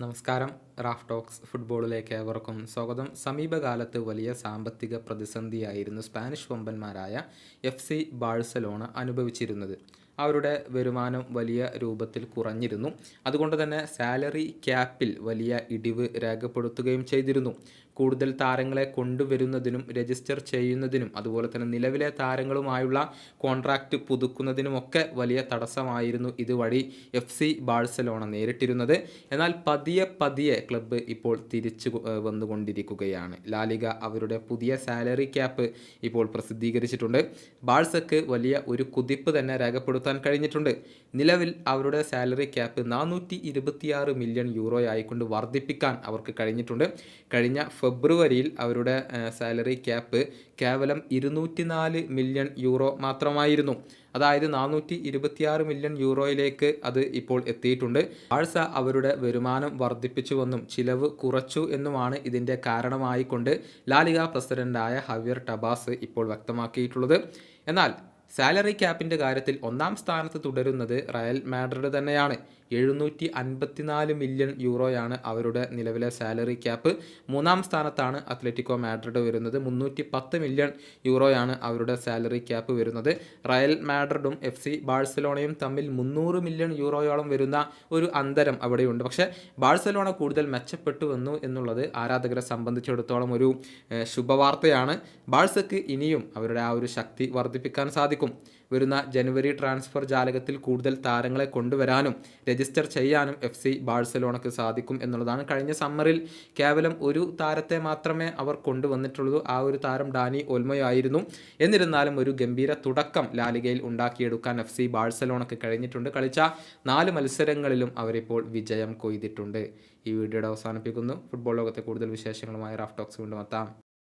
നമസ്കാരം. Raf talks ഫുട്ബോളിലേക്ക് ഏവർക്കും സ്വാഗതം. സമീപകാലത്ത് വലിയ സാമ്പത്തിക പ്രതിസന്ധിയായിരുന്നു സ്പാനിഷ് വമ്പന്മാരായ എഫ് സി ബാഴ്സലോണ അനുഭവിച്ചിരുന്നത്. അവരുടെ വരുമാനം വലിയ രൂപത്തിൽ കുറഞ്ഞിരുന്നു. അതുകൊണ്ട് തന്നെ സാലറി ക്യാപ്പിൽ വലിയ ഇടിവ് രേഖപ്പെടുത്തുകയും ചെയ്തിരുന്നു. കൂടുതൽ താരങ്ങളെ കൊണ്ടുവരുന്നതിനും രജിസ്റ്റർ ചെയ്യുന്നതിനും അതുപോലെ തന്നെ നിലവിലെ താരങ്ങളുമായുള്ള കോൺട്രാക്റ്റ് പുതുക്കുന്നതിനുമൊക്കെ വലിയ തടസ്സമായിരുന്നു ഇതുവഴി എഫ് സി ബാഴ്സലോണ നേരിട്ടിരുന്നത്. എന്നാൽ പതിയെ പതിയെ ക്ലബ്ബ് ഇപ്പോൾ തിരിച്ചു വന്നുകൊണ്ടിരിക്കുകയാണ്. ലാലിക അവരുടെ പുതിയ സാലറി ക്യാപ്പ് ഇപ്പോൾ പ്രസിദ്ധീകരിച്ചിട്ടുണ്ട്. ബാഴ്സക്ക് വലിയ ഒരു കുതിപ്പ് തന്നെ രേഖപ്പെടുത്താൻ കഴിഞ്ഞിട്ടുണ്ട്. നിലവിൽ അവരുടെ സാലറി ക്യാപ്പ് നാനൂറ്റി ഇരുപത്തിയാറ് മില്യൺ യൂറോ ആയിക്കൊണ്ട് വർദ്ധിപ്പിക്കാൻ അവർക്ക് കഴിഞ്ഞിട്ടുണ്ട്. കഴിഞ്ഞ ഫെബ്രുവരിയിൽ അവരുടെ സാലറി ക്യാപ്പ് കേവലം ഇരുന്നൂറ്റി നാല് മില്യൺ യൂറോ മാത്രമായിരുന്നു. അതായത് നാനൂറ്റി ഇരുപത്തിയാറ് മില്യൺ യൂറോയിലേക്ക് അത് ഇപ്പോൾ എത്തിയിട്ടുണ്ട്. ആഴ്സ അവരുടെ വരുമാനം വർദ്ധിപ്പിച്ചുവെന്നും ചിലവ് കുറച്ചു എന്നുമാണ് ഇതിന്റെ കാരണമായിക്കൊണ്ട് ലാലിക പ്രസിഡന്റായ ഹവിയർ ടബാസ് ഇപ്പോൾ വ്യക്തമാക്കിയിട്ടുള്ളത്. എന്നാൽ സാലറി ക്യാപ്പിന്റെ കാര്യത്തിൽ ഒന്നാം സ്ഥാനത്ത് തുടരുന്നത് റയൽ മാഡ്രിഡ് തന്നെയാണ്. എഴുന്നൂറ്റി അൻപത്തിനാല് മില്യൺ യൂറോയാണ് അവരുടെ നിലവിലെ സാലറി ക്യാപ്പ്. മൂന്നാം സ്ഥാനത്താണ് അത്ലറ്റിക്കോ മാഡ്രിഡ് വരുന്നത്. മുന്നൂറ്റി പത്ത് മില്യൺ യൂറോയാണ് അവരുടെ സാലറി ക്യാപ്പ് വരുന്നത്. റയൽ മാഡ്രിഡും എഫ് സി ബാഴ്സലോണയും തമ്മിൽ മുന്നൂറ് മില്യൺ യൂറോയോളം വരുന്ന ഒരു അന്തരം അവിടെയുണ്ട്. പക്ഷേ ബാഴ്സലോണ കൂടുതൽ മെച്ചപ്പെട്ടു വന്നു എന്നുള്ളത് ആരാധകരെ സംബന്ധിച്ചിടത്തോളം ഒരു ശുഭവാർത്തയാണ്. ബാഴ്സക്ക് ഇനിയും അവരുടെ ആ ഒരു ശക്തി വർദ്ധിപ്പിക്കാൻ സാധിക്കും. വരുന്ന ജനുവരി ട്രാൻസ്ഫർ ജാലകത്തിൽ കൂടുതൽ താരങ്ങളെ കൊണ്ടുവരാനും രജിസ്റ്റർ ചെയ്യാനും എഫ് സി ബാഴ്സലോണക്ക് സാധിക്കും എന്നുള്ളതാണ് കഴിഞ്ഞ സമ്മറിൽ കേവലം ഒരു താരത്തെ മാത്രമേ അവർ കൊണ്ടുവന്നിട്ടുള്ളൂ. ആ ഒരു താരം ഡാനി ഒൽമയോ ആയിരുന്നു. എന്നിരുന്നാലും ഒരു ഗംഭീര തുടക്കം ലാലികയിൽ ഉണ്ടാക്കിയെടുക്കാൻ എഫ് സി ബാഴ്സലോണക്ക് കഴിഞ്ഞിട്ടുണ്ട്. കളിച്ച നാല് മത്സരങ്ങളിലും അവരിപ്പോൾ വിജയം കൊയ്തിട്ടുണ്ട്. ഈ വീഡിയോയുടെ അവസാനിപ്പിക്കുന്നു. ഫുട്ബോൾ ലോകത്തെ കൂടുതൽ വിശേഷങ്ങളുമായി റാഫ് ടോക്സ് കൊണ്ടുമെത്താം